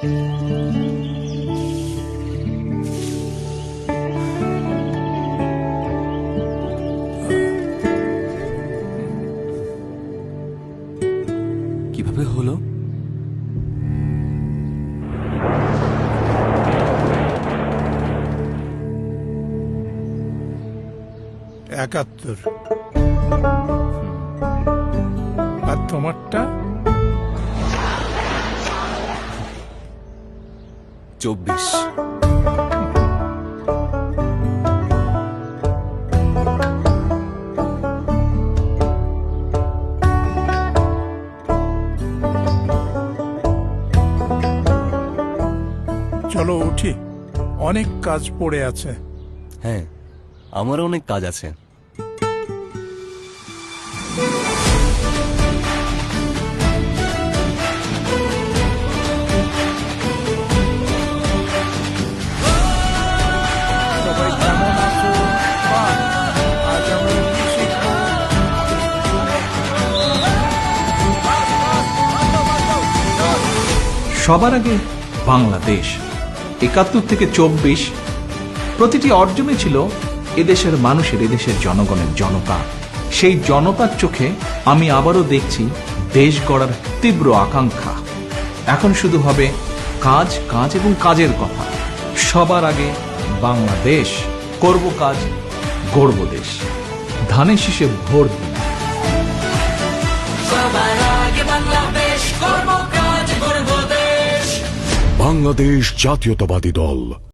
কীভাবে হলো? একাত্তর। আর তোমারটা? চব্বিশ। চলো উঠি। অনেক কাজ পড়ে আছে। হ্যাঁ আমারও অনেক কাজ আছে। সবার আগে বাংলাদেশ, একাত্তর থেকে চব্বিশ, প্রতিটি অর্জনে ছিল এদেশের মানুষের, এদেশের জনগণের জনতা। সেই জনতার চোখে আমি আবারও দেখছি দেশ গড়ার তীব্র আকাঙ্ক্ষা। এখন শুধু হবে কাজ কাজ এবং কাজের কথা। সবার আগে বাংলাদেশ করব কাজ গর্ব দেশ। ধানের শীষে ভোর দিন। বাংলাদেশ জাতীয়তাবাদী দল।